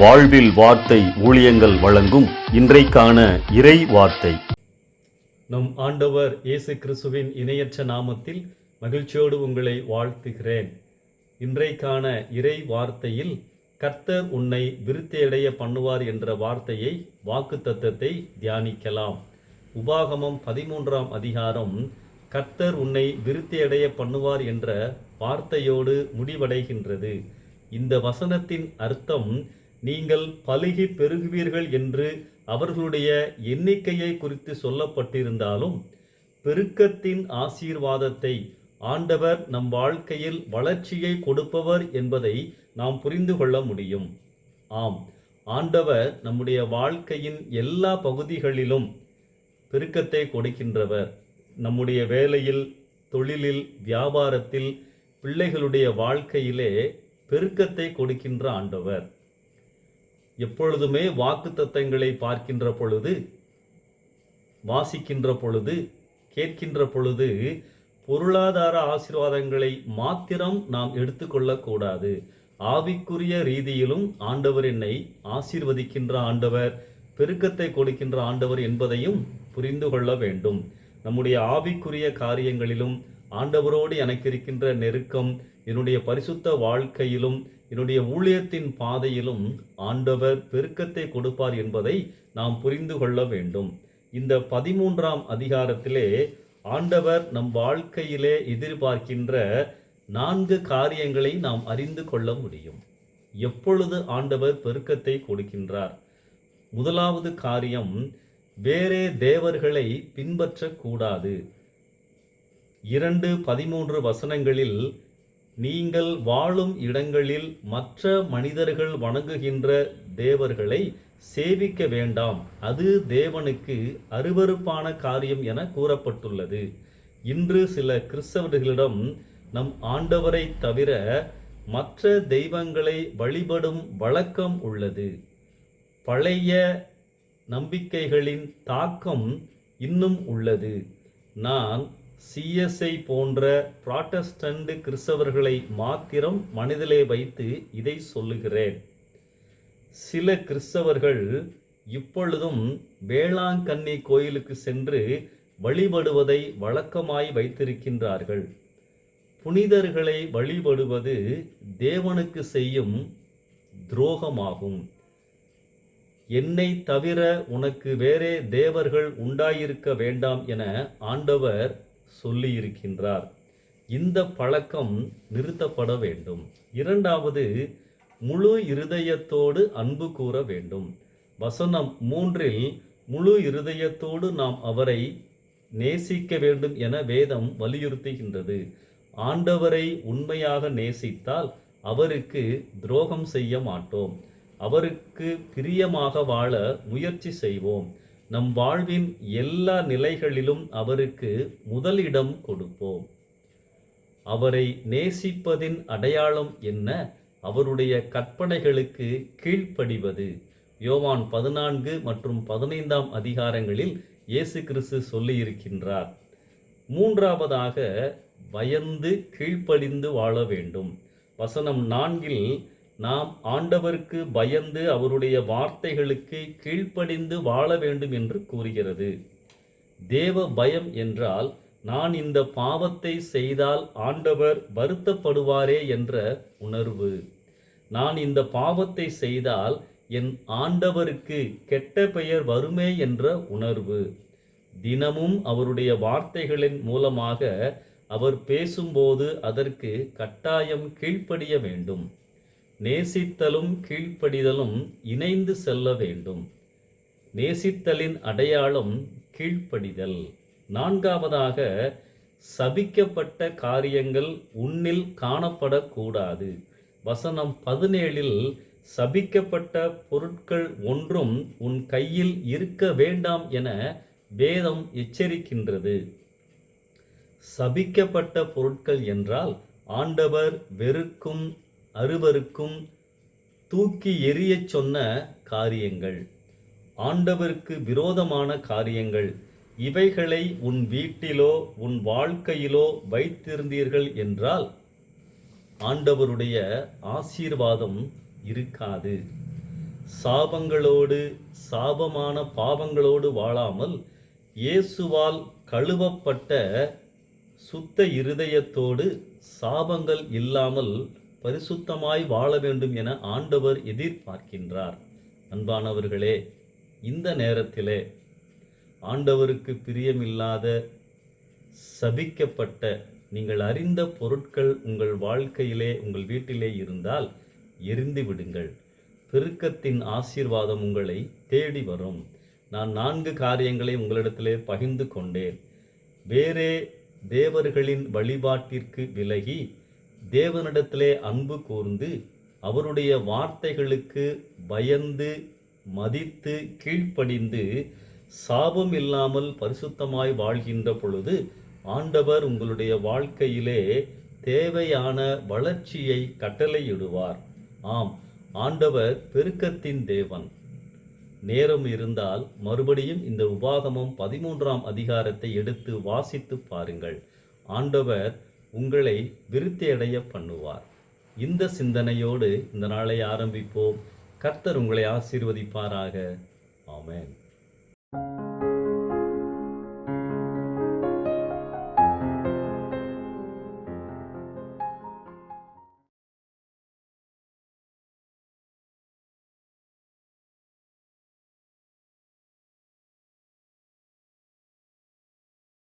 வாழ்வில் வார்த்தை ஊழியங்கள் வழங்கும் இன்றைக்கான இறை வார்த்தை. நம் ஆண்டவர் இயேசு கிறிஸ்துவின் இணையற்ற நாமத்தில் மகிழ்ச்சியோடு உங்களை வாழ்த்துகிறேன். இன்றைக்கான இறை வார்த்தையில் கர்த்தர் உன்னை விருத்தியடைய பண்ணுவார் என்ற வார்த்தையை வாக்குத்தத்தத்தை தியானிக்கலாம். உபாகமம் பதிமூன்றாம் அதிகாரம் கர்த்தர் உன்னை விருத்தியடைய பண்ணுவார் என்ற வார்த்தையோடு முடிவடைகின்றது. இந்த வசனத்தின் அர்த்தம் நீங்கள் பழுகி பெருகுவீர்கள் என்று அவர்களுடைய எண்ணிக்கையை குறித்து சொல்லப்பட்டிருந்தாலும் பெருக்கத்தின் ஆசீர்வாதத்தை ஆண்டவர் நம் வாழ்க்கையில் வளர்ச்சியை கொடுப்பவர் என்பதை நாம் புரிந்து கொள்ள முடியும். ஆம் ஆண்டவர் நம்முடைய வாழ்க்கையின் எல்லா பகுதிகளிலும் பெருக்கத்தை கொடுக்கின்றவர். நம்முடைய வேலையில் தொழிலில் வியாபாரத்தில் பிள்ளைகளுடைய வாழ்க்கையிலே பெருக்கத்தை கொடுக்கின்ற ஆண்டவர். எப்பொழுதுமே வாக்குத்தத்தங்களை பார்க்கின்ற பொழுது வாசிக்கின்ற பொழுது கேட்கின்ற பொழுது பொருளாதார ஆசீர்வாதங்களை மாத்திரம் நாம் எடுத்துக்கொள்ளக்கூடாது ஆவிக்குரிய ரீதியிலும் ஆண்டவர் என்னை ஆசீர்வதிக்கின்ற ஆண்டவர் பெருக்கத்தை கொடுக்கின்ற ஆண்டவர் என்பதையும் புரிந்து கொள்ள வேண்டும். நம்முடைய ஆவிக்குரிய காரியங்களிலும் ஆண்டவரோடு எனக்கு இருக்கின்ற நெருக்கம் என்னுடைய பரிசுத்த வாழ்க்கையிலும் என்னுடைய ஊழியத்தின் பாதையிலும் ஆண்டவர் பெருக்கத்தை கொடுப்பார் என்பதை நாம் புரிந்து கொள்ள வேண்டும். இந்த பதிமூன்றாம் அதிகாரத்திலே ஆண்டவர் நம் வாழ்க்கையிலே எதிர்பார்க்கின்ற நான்கு காரியங்களை நாம் அறிந்து கொள்ள முடியும். எப்பொழுது ஆண்டவர் பெருக்கத்தை கொடுக்கின்றார்? முதலாவது காரியம் வேறே தேவர்களை பின்பற்றக்கூடாது. இரண்டு பதிமூன்று வசனங்களில் நீங்கள் வாழும் இடங்களில் மற்ற மனிதர்கள் வணங்குகின்ற தேவர்களை சேவிக்க வேண்டாம். அது தேவனுக்கு அருவருப்பான காரியம் என கூறப்பட்டுள்ளது. இன்று சில கிறிஸ்தவர்களிடம் நம் ஆண்டவரை தவிர மற்ற தெய்வங்களை வழிபடும் வழக்கம் உள்ளது. பழைய நம்பிக்கைகளின் தாக்கம் இன்னும் உள்ளது. நான் சிஎஸ்ஐ போன்ற புராட்டஸ்டண்ட் கிறிஸ்தவர்களை மாத்திரம் மனதிலே வைத்து இதை சொல்லுகிறேன். சில கிறிஸ்தவர்கள் இப்பொழுதும் வேளாங்கண்ணி கோயிலுக்கு சென்று வழிபடுவதை வழக்கமாய் வைத்திருக்கின்றார்கள். புனிதர்களை வழிபடுவது தேவனுக்கு செய்யும் துரோகமாகும். என்னை தவிர உனக்கு வேறே தேவர்கள் உண்டாயிருக்க வேண்டாம் என ஆண்டவர் சொல்லியிருக்கின்றார். இந்த பழக்கம் நிறுத்தப்பட வேண்டும். இரண்டாவது முழு இருதயத்தோடு அன்பு கூற வேண்டும். வசனம் மூன்றில் முழு இருதயத்தோடு நாம் அவரை நேசிக்க வேண்டும் என வேதம் வலியுறுத்துகின்றது. ஆண்டவரை உண்மையாக நேசித்தால் அவருக்கு துரோகம் செய்ய மாட்டோம். அவருக்கு பிரியமாக வாழ முயற்சி செய்வோம். நம் வாழ்வின் எல்லா நிலைகளிலும் அவருக்கு முதலிடம் கொடுப்போம். அவரை நேசிப்பதின் அடையாளம் என்ன? அவருடைய கற்பனைகளுக்கு கீழ்ப்படிவது. யோவான் பதினான்கு மற்றும் பதினைந்தாம் அதிகாரங்களில் இயேசு கிறிஸ்து சொல்லியிருக்கின்றார். மூன்றாவதாக பயந்து கீழ்ப்படிந்து வாழ வேண்டும். வசனம் நான்கில் நாம் ஆண்டவருக்கு பயந்து அவருடைய வார்த்தைகளுக்கு கீழ்ப்படிந்து வாழ வேண்டும் என்று கூறுகிறது. தேவ பயம் என்றால் நான் இந்த பாவத்தை செய்தால் ஆண்டவர் வருத்தப்படுவாரே என்ற உணர்வு. நான் இந்த பாவத்தை செய்தால் என் ஆண்டவருக்கு கெட்ட பெயர் வருமே என்ற உணர்வு. தினமும் அவருடைய வார்த்தைகளின் மூலமாக அவர் பேசும்போது அதற்கு கட்டாயம் கீழ்ப்படிய வேண்டும். நேசித்தலும் கீழ்ப்படிதலும் இணைந்து செல்ல வேண்டும். நேசித்தலின் அடையாளம் கீழ்ப்படிதல். நான்காவதாக சபிக்கப்பட்ட காரியங்கள் உன்னில் காணப்படக்கூடாது. வசனம் பதினேழில் சபிக்கப்பட்ட பொருட்கள் ஒன்றும் உன் கையில் இருக்க வேண்டாம் என வேதம் எச்சரிக்கின்றது. சபிக்கப்பட்ட பொருட்கள் என்றால் ஆண்டவர் வெறுக்கும் அருவருக்கும் தூக்கி எறியச் சொன்ன காரியங்கள். ஆண்டவருக்கு விரோதமான காரியங்கள். இவைகளை உன் வீட்டிலோ உன் வாழ்க்கையிலோ வைத்திருந்தீர்கள் என்றால் ஆண்டவருடைய ஆசீர்வாதம் இருக்காது. சாபங்களோடு சாபமான பாவங்களோடு வாழாமல் இயேசுவால் கழுவப்பட்ட சுத்த இருதயத்தோடு சாபங்கள் இல்லாமல் பரிசுத்தமாய் வாழ வேண்டும் என ஆண்டவர் எதிர்பார்க்கின்றார். அன்பானவர்களே இந்த நேரத்திலே ஆண்டவருக்கு பிரியமில்லாத சபிக்கப்பட்ட நீங்கள் அறிந்த பொருட்கள் உங்கள் வாழ்க்கையிலே உங்கள் வீட்டிலே இருந்தால் எரிந்து விடுங்கள். பெருக்கத்தின் ஆசீர்வாதம் உங்களை தேடி வரும். நான் நான்கு காரியங்களை உங்களிடத்திலே பகிர்ந்து கொண்டேன். வேறே தேவர்களின் வழிபாட்டிற்கு விலகி தேவனிடத்திலே அன்பு கூர்ந்து அவருடைய வார்த்தைகளுக்கு பயந்து மதித்து கீழ்ப்படிந்து சாபம் இல்லாமல் பரிசுத்தமாய் வாழ்கின்ற பொழுது ஆண்டவர் உங்களுடைய வாழ்க்கையிலே தேவையான வளர்ச்சியை கட்டளையிடுவார். ஆம் ஆண்டவர் பெருக்கத்தின் தேவன். நேரம் இருந்தால் மறுபடியும் இந்த உபாகமம் பதிமூன்றாம் அதிகாரத்தை எடுத்து வாசித்து பாருங்கள். ஆண்டவர் உங்களை விருத்தியடைய பண்ணுவார். இந்த சிந்தனையோடு இந்த நாளை ஆரம்பிப்போம். கர்த்தர் உங்களை ஆசீர்வதிப்பாராக. ஆமேன்.